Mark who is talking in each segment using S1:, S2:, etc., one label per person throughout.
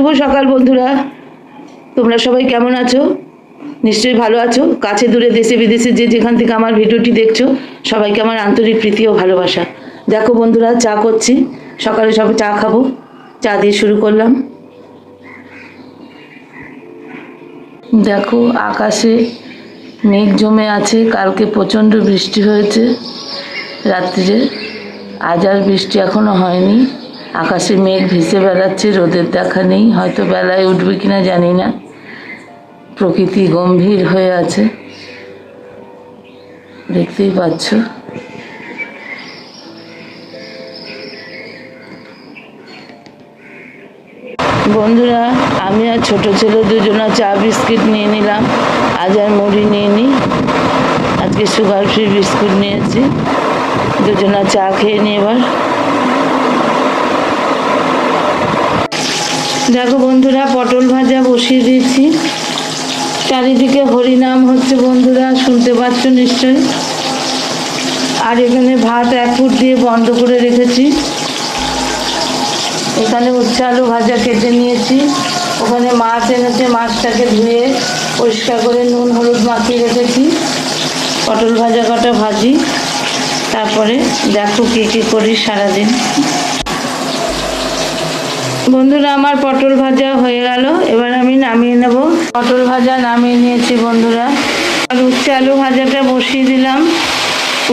S1: শুভ সকাল বন্ধুরা তোমরা সবাই কেমন আছো নিশ্চয়ই ভালো আছো কাছে দূরে দেশে বিদেশে যে যেখান থেকে আমার ভিডিওটি দেখছো সবাইকে আমার আন্তরিক প্রীতি ও ভালোবাসা দেখো বন্ধুরা চা করছি সকালে সবাই চা খাবো চা দিয়ে শুরু করলাম দেখো আকাশে মেঘ জমে আছে কালকে প্রচণ্ড বৃষ্টি হয়েছে রাত্রিরে আজ আর বৃষ্টি এখনও হয়নি আকাশে মেঘ ভেসে বেড়াচ্ছে রোদের দেখা নেই হয়তো বেলায় উঠবে কিনা জানি না প্রকৃতি গম্ভীর হয়ে আছে দেখতেই পাচ্ছ বন্ধুরা আমি আর ছোট ছেলে দুজনা চা বিস্কিট নিয়ে নিলাম আজ আর মুড়ি নিয়ে নিই আজকে সুগার ফ্রি বিস্কুট নিয়েছি দুজনা চা খেয়ে নিয়ে এবার দেখো বন্ধুরা পটল ভাজা বসিয়ে দিয়েছি চারিদিকে হরিনাম হচ্ছে বন্ধুরা শুনতে পাচ্ছ নিশ্চয়ই আর এখানে ভাত এক ফুট দিয়ে বন্ধ করে রেখেছি এখানে উচ্ছে আলু ভাজা কেটে নিয়েছি ওখানে মাছ এনেছে মাছটাকে ধুয়ে পরিষ্কার করে নুন হলুদ মাখিয়ে রেখেছি পটল ভাজা কটা ভাজি তারপরে দেখো কী কী করি সারাদিন বন্ধুরা আমার পটল ভাজা হয়ে গেল এবার আমি নামিয়ে নেব পটল ভাজা নামিয়ে নিয়েছি বন্ধুরা আর উচ্ছে আলু ভাজাটা বসিয়ে দিলাম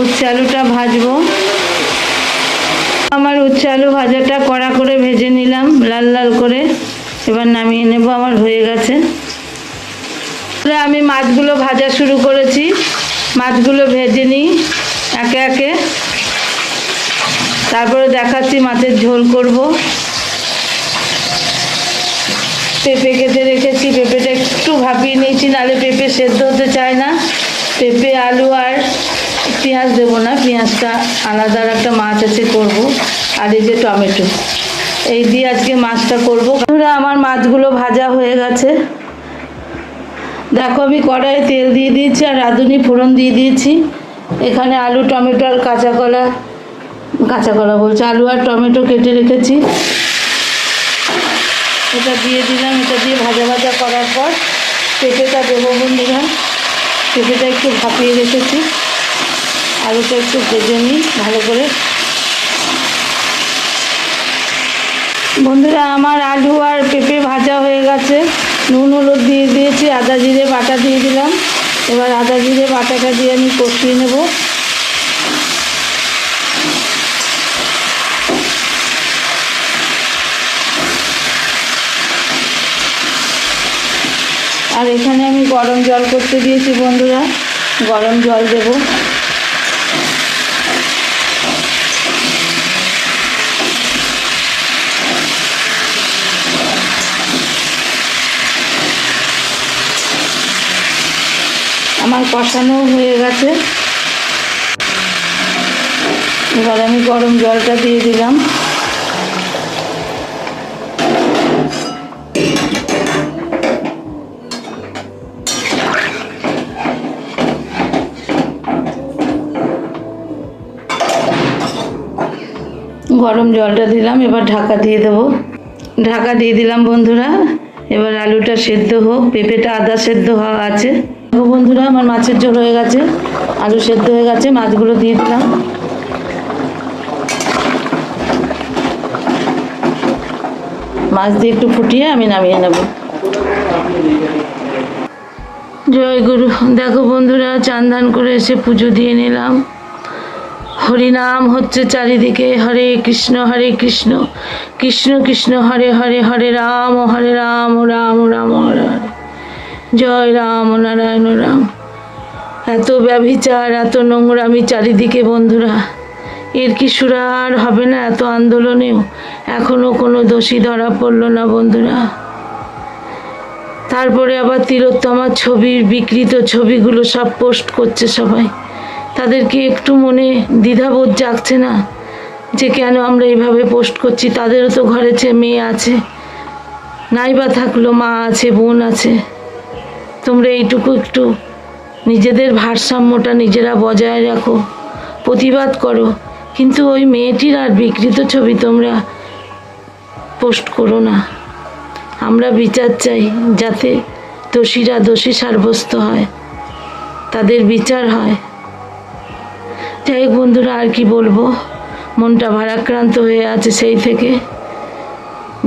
S1: উচ্ছে আলুটা ভাজবো আমার উচ্ছে আলু ভাজাটা কড়া করে ভেজে নিলাম লাল লাল করে এবার নামিয়ে নেব আমার হয়ে গেছে আমি মাছগুলো ভাজা শুরু করেছি মাছগুলো ভেজে নিই একে একে তারপরে দেখাচ্ছি মাছের ঝোল করব পেঁপে কেটে রেখেছি পেঁপেটা একটু ভাপিয়ে নিয়েছি নাহলে পেঁপে সেদ্ধ হতে চায় না পেঁপে আলু আর পেঁয়াজ দেবো না পেঁয়াজটা আলাদা একটা মাছ আছে করব আর এই যে টমেটো এই দিয়ে আজকে মাছটা করবো আমার মাছগুলো ভাজা হয়ে গেছে দেখো আমি কড়াই তেল দিয়ে দিয়েছি আর রাঁধুনি ফোড়ন দিয়ে দিয়েছি এখানে আলু টমেটো আর কাঁচা কলা কাঁচা কলা বলছে আলু আর টমেটো কেটে রেখেছি এটা দিয়ে দিলাম এটা দিয়ে ভাজা ভাজা করার পর পেঁপেটা দেবো বন্ধুরা পেঁপেটা একটু ভাপিয়ে রেখেছি আলুটা একটু ভেজে নিই ভালো করে বন্ধুরা আমার আলু আর পেঁপে ভাজা হয়ে গেছে নুন হলুদ দিয়ে দিয়েছি আদা জিরে বাটা দিয়ে দিলাম এবার আদা জিরে বাটাটা দিয়ে আমি কষিয়ে নেবো আর এখানে আমি গরম জল করতে দিয়েছি বন্ধুরা গরম জল দেব আমার কষানো হয়ে গেছে এবার আমি গরম জলটা দিয়ে দিলাম গরম জলটা দিলাম এবার ঢাকা দিয়ে দেবো ঢাকা দিয়ে দিলাম বন্ধুরা এবার আলুটা সেদ্ধ হোক পেঁপেটা আদা সেদ্ধ হওয়া আছে বন্ধুরা আমার মাছের ঝোল হয়ে গেছে আলু সেদ্ধ হয়ে গেছে মাছগুলো দিয়ে দিলাম মাছ দিয়ে একটু ফুটিয়ে আমি নামিয়ে নেব জয় গুরু দেখো বন্ধুরা চান করে এসে পুজো দিয়ে নিলাম হরিনাম হচ্ছে চারিদিকে হরে কৃষ্ণ হরে কৃষ্ণ কৃষ্ণ কৃষ্ণ হরে হরে হরে রাম হরে রাম রাম রাম হরে হরে জয় রাম নারায়ণ রাম এত ব্যভিচার এত নোংরামি চারিদিকে বন্ধুরা এর কি সুরার হবে না এত আন্দোলনেও এখনও কোনো দোষী ধরা পড়ল না বন্ধুরা তারপরে আবার তিলোত্তমার ছবির বিকৃত ছবিগুলো সব পোস্ট করছে সবাই তাদেরকে একটু মনে দ্বিধাবোধ জাগছে না যে কেন আমরা এইভাবে পোস্ট করছি তাদেরও তো ঘরে মেয়ে আছে নাই বা থাকলো মা আছে বোন আছে তোমরা এইটুকু একটু নিজেদের ভারসাম্যটা নিজেরা বজায় রাখো প্রতিবাদ করো কিন্তু ওই মেয়েটির আর বিকৃত ছবি তোমরা পোস্ট করো না আমরা বিচার চাই যাতে দোষীরা দোষী সাব্যস্ত হয় তাদের বিচার হয় যাই হোক বন্ধুরা আর কি বলবো মনটা ভারাক্রান্ত হয়ে আছে সেই থেকে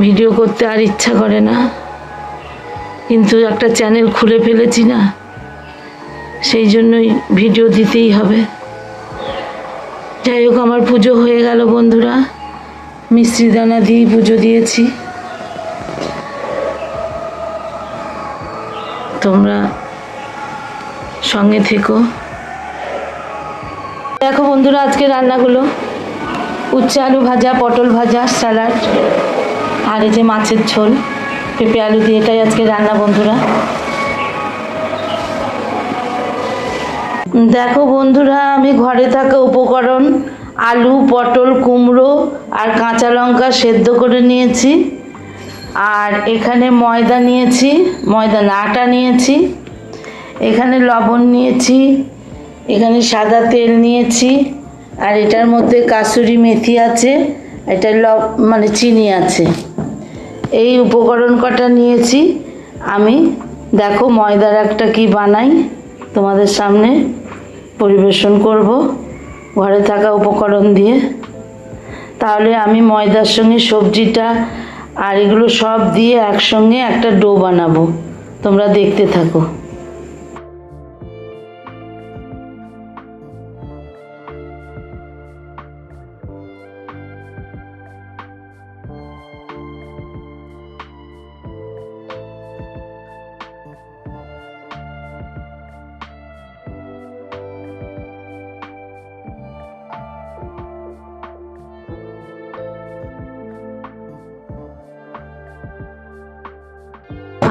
S1: ভিডিও করতে আর ইচ্ছা করে না কিন্তু একটা চ্যানেল খুলে ফেলেছি না সেই জন্যই ভিডিও দিতেই হবে যাই হোক আমার পুজো হয়ে গেল বন্ধুরা মিষ্টিদানা দিয়ে পুজো দিয়েছি তোমরা সঙ্গে থেকো দেখো বন্ধুরা আজকে রান্নাগুলো উচ্চ আলু ভাজা পটল ভাজা স্যালাড আর এই যে মাছের ঝোল পেঁপে আলু দিয়ে এটাই আজকে রান্না বন্ধুরা দেখো বন্ধুরা আমি ঘরে থাকা উপকরণ আলু পটল কুমড়ো আর কাঁচা লঙ্কা সেদ্ধ করে নিয়েছি আর এখানে ময়দা নিয়েছি ময়দা আটা নিয়েছি এখানে লবণ নিয়েছি এখানে সাদা তেল নিয়েছি আর এটার মধ্যে কাসুরি মেথি আছে এটা ল মানে চিনি আছে এই উপকরণ কটা নিয়েছি আমি দেখো ময়দার একটা কি বানাই তোমাদের সামনে পরিবেশন করব ঘরে থাকা উপকরণ দিয়ে তাহলে আমি ময়দার সঙ্গে সবজিটা আর এগুলো সব দিয়ে একসঙ্গে একটা ডো বানাবো তোমরা দেখতে থাকো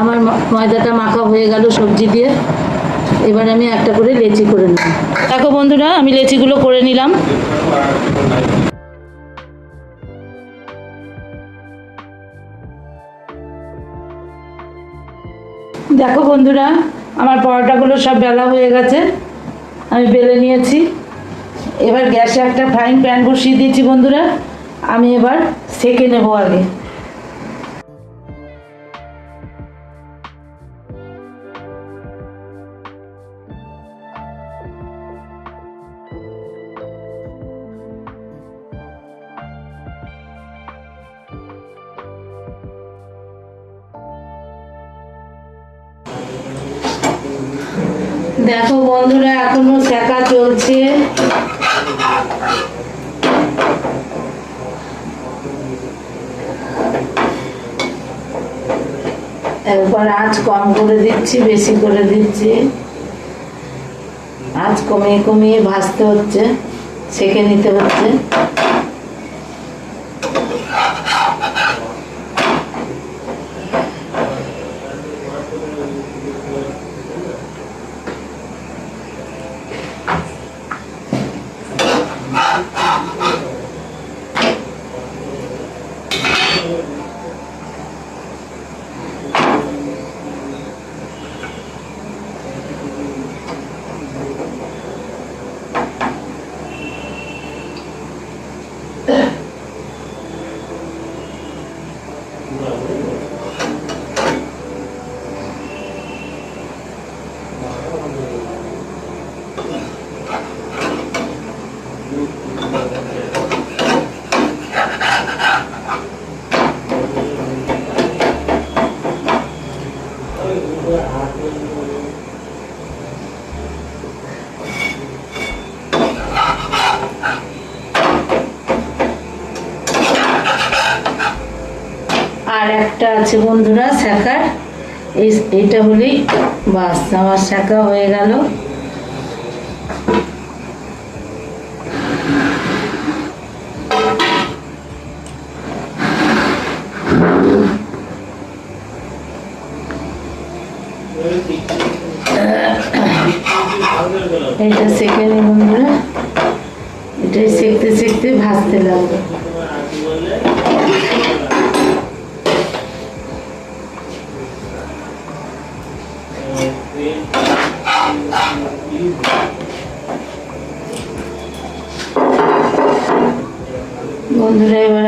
S1: আমার ময়দাটা মাখা হয়ে গেল সবজি দিয়ে এবার আমি একটা করে লেচি করে নিলাম দেখো বন্ধুরা আমি লেচিগুলো করে নিলাম দেখো বন্ধুরা আমার পরোটাগুলো সব বেলা হয়ে গেছে আমি বেলে নিয়েছি এবার গ্যাসে একটা ফ্রাইং প্যান বসিয়ে দিয়েছি বন্ধুরা আমি এবার সেকে নেবো আগে দেখো বন্ধুরা এখনো শেখা চলছে একবার আজ কম করে দিচ্ছি বেশি করে দিচ্ছি আজ কমিয়ে কমিয়ে ভাজতে হচ্ছে সেঁকে নিতে হচ্ছে একটা আছে বন্ধুরা শাখার এই এটা হলেই বাস আমার শাখা হয়ে গেল এটা সেকেন্ড বন্ধুরা এটাই শিখতে শিখতে ভাজতে লাগবে বন্ধুরা এবার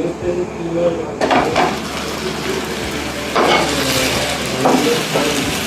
S1: Thank este you.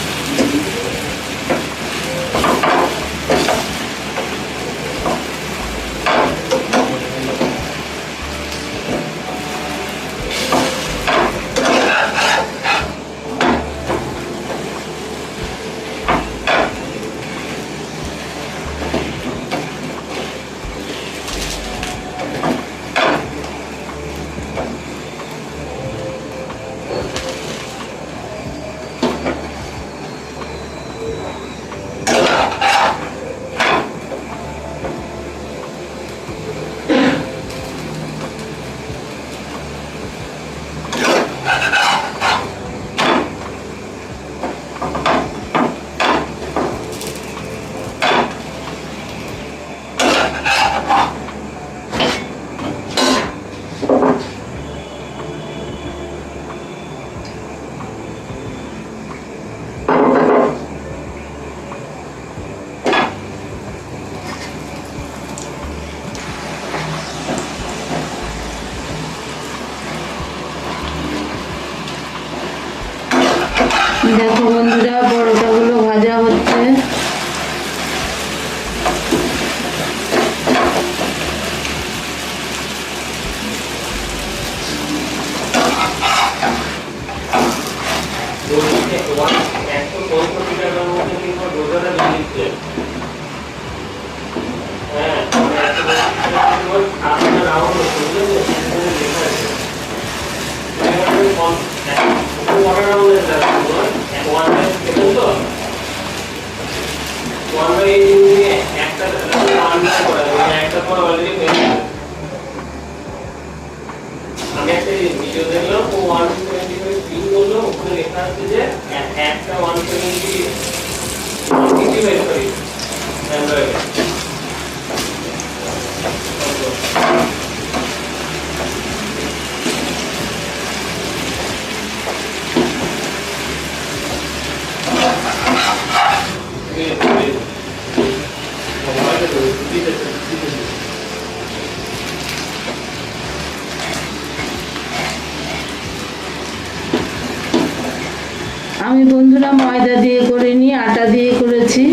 S1: আমি একটা ভিডিও দেখলাম ও ওয়ান টোয়েন্টি ওখানে লেখা আছে যে একটা ওয়ান টোয়েন্টি আমি বন্ধুরা ময়দা দিয়ে করে নি আটা দিয়ে করেছি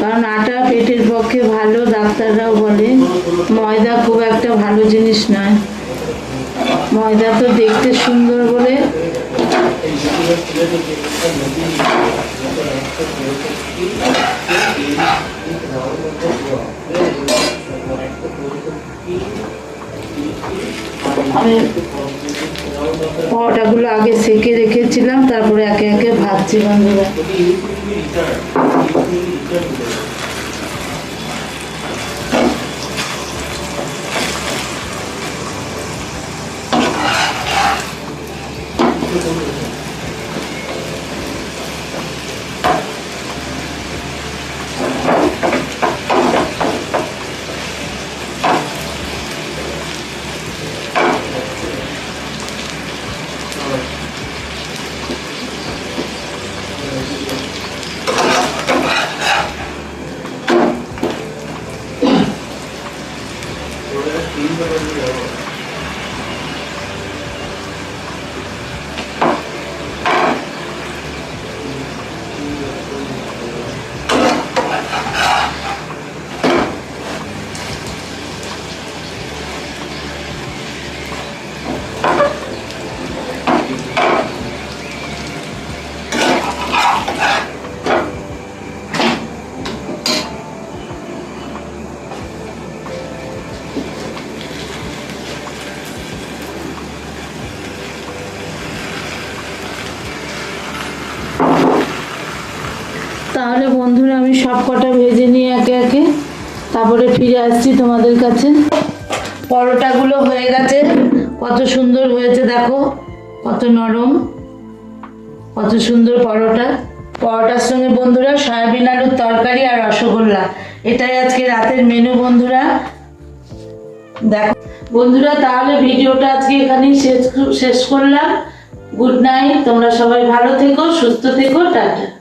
S1: কারণ আটা পেটের পক্ষে ভালো ডাক্তাররাও বলে ময়দা খুব একটা ভালো জিনিস নয় ময়দা তো দেখতে সুন্দর বলে আমি পরোটাগুলো আগে সেকে রেখেছিলাম তারপরে একে একে ভাবছিলাম বন্ধুরা বন্ধুরা আমি সব কটা ভেজে নিয়ে একে একে তারপরে ফিরে আসছি তোমাদের কাছে পরোটাগুলো হয়ে গেছে কত সুন্দর হয়েছে দেখো কত নরম কত সুন্দর পরোটা পরোটার সঙ্গে বন্ধুরা সয়াবিন আলুর তরকারি আর রসগোল্লা এটাই আজকে রাতের মেনু বন্ধুরা দেখো বন্ধুরা তাহলে ভিডিওটা আজকে এখানেই শেষ শেষ করলাম গুড নাইট তোমরা সবাই ভালো থেকো সুস্থ থেকো টাটা